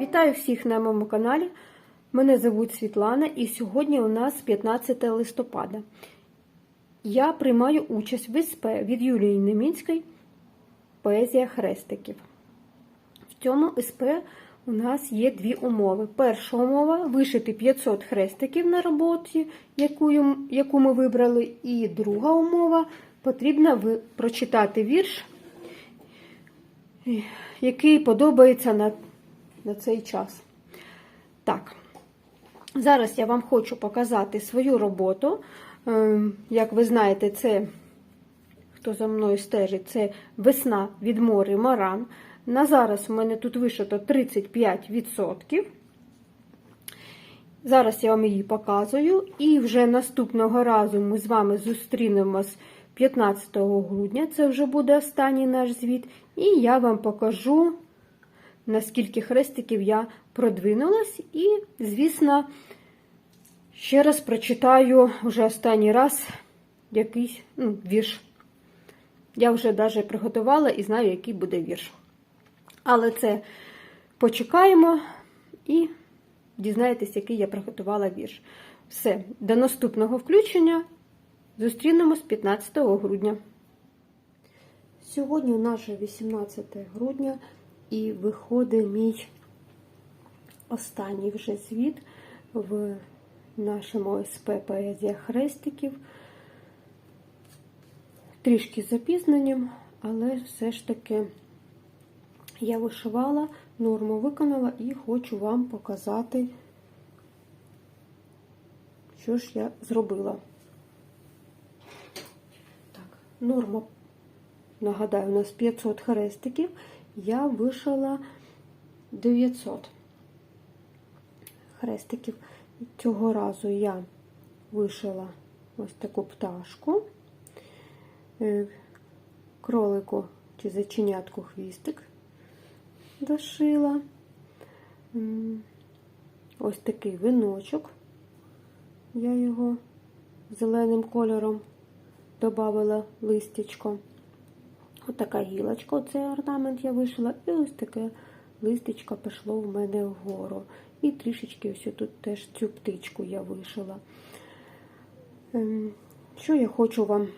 Вітаю всіх на моєму каналі. Мене звуть Світлана, і сьогодні у нас 15 листопада. Я приймаю участь в СП від Юлії Немінської Поезія хрестиків. В цьому СП у нас є дві умови. Перша умова вишити 500 хрестиків на роботі, яку, яку ми вибрали. І друга умова потрібно прочитати вірш, який подобається на, на цей час. Так, зараз я вам хочу показати свою роботу. Ем, Як ви знаєте, це, хто за мною стежить, це весна від мори Маран. На зараз у мене тут вишито 35%. Зараз я вам її показую, і вже наступного разу ми з вами зустрінемось 15 грудня. Це вже буде останній наш звіт. І я вам покажу, наскільки хрестиків я продвинулась. І, звісно, ще раз прочитаю вже останній раз якийсь ну, вірш. Я вже навіть приготувала і знаю, який буде вірш. Але це почекаємо і дізнаєтесь, який я приготувала вірш. Все, до наступного включення. Зустрінемось 15 грудня. Сьогодні у нас вже 18 грудня і виходить мій останній вже звіт в нашому СП Поезія Хрестиків. Трішки запізненням, але все ж таки я вишивала, норму виконала і хочу вам показати, що ж я зробила. Так, норма, нагадаю, у нас 500 хрестиків, я вишила 900 хрестиків. Цього разу я вишила ось таку пташку, е, кролику чи заченятку хвістик дошила. Ось такий виночок. Я його зеленим кольором додавала листячко. Ось така гілочка, оцей орнамент я вишила, і ось таке листечко пішло в мене вгору. І трішечки ось тут теж цю птичку я вишила. Ем, Що я хочу вам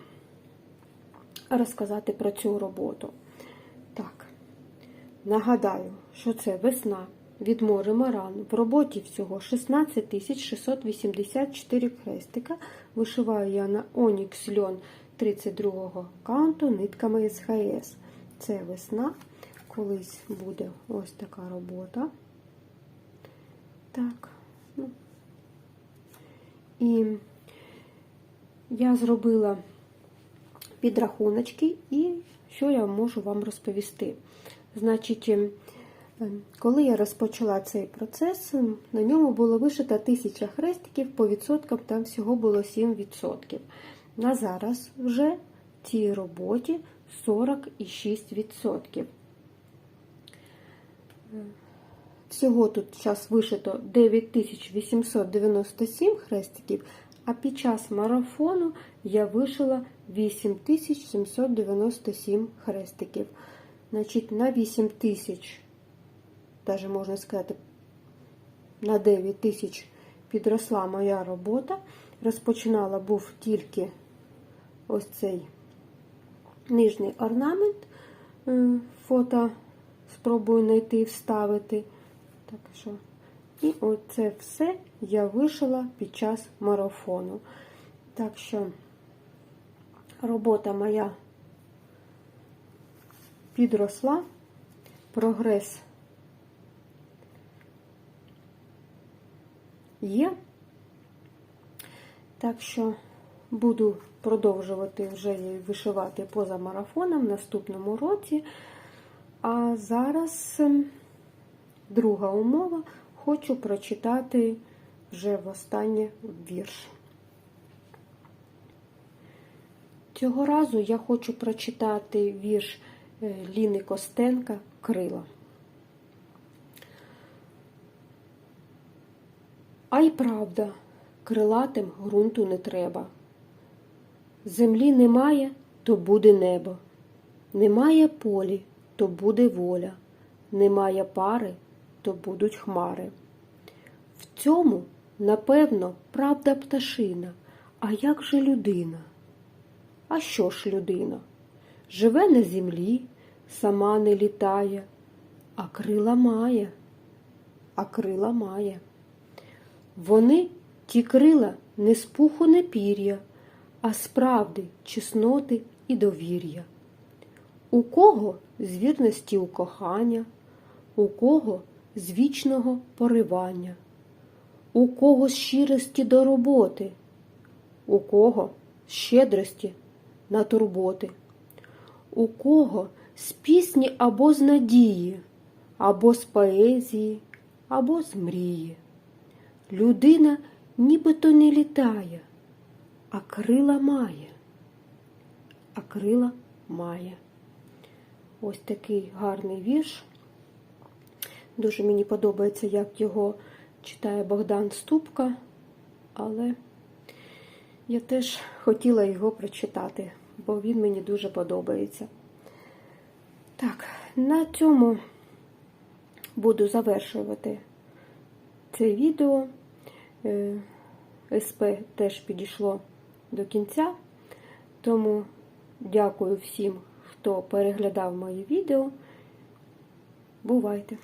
розказати про цю роботу? Так, нагадаю, що це весна від мори Маран. В роботі всього 16 684 хрестика. Вишиваю я на Onyx льон 32 канту нитками СГС. Це весна. Колись буде ось така робота. Так. Ну. І я зробила підрахуночки, і що я можу вам розповісти. Значить, ем, коли я розпочала цей процес, ем, на ньому було вишито 1000 хрестиків, по відсоткам там всього було 7%. На зараз вже в цій роботі 46%. Всього тут зараз вишито 9897 хрестиків, а під час марафону я вишила 8797 хрестиків. Значить, на 8000, навіть можна сказати, на 9 тисяч підросла моя робота. Розпочинала був тільки ось цей нижній орнамент. Е, Фото спробую знайти і вставити. Так що. І оце все я вишила під час марафону. Так що робота моя підросла, прогрес є. Так що буду продовжувати вже вишивати поза марафоном в наступному році. А зараз ем, друга умова. Хочу прочитати вже востаннє вірш. Цього разу я хочу прочитати вірш Ліни Костенка Крила. А й правда, крилатим ґрунту не треба. Землі немає, то буде небо. Немає полі, то буде воля. Немає пари, то будуть хмари. В цьому, напевно, правда пташина. А як же людина? А що ж людина? Живе на землі, сама не літає, а крила має, а крила має. Вони, ті крила, не з пуху, не пір'я, а з правди, чесноти і довір'я. У кого з вірності у кохання, у кого з вічного поривання, у кого з щирості до роботи, у кого з щедрості на турботи, у кого з пісні або з надії, або з поезії, або з мрії. Людина нібито не літає, а крила має, а крила має. Ось такий гарний вірш. Дуже мені подобається, як його читає Богдан Ступка, але я теж хотіла його прочитати, бо він мені дуже подобається. Так, на цьому буду завершувати це відео. Е, СП теж підійшло до кінця, тому дякую всім, хто переглядав мої відео. Бувайте!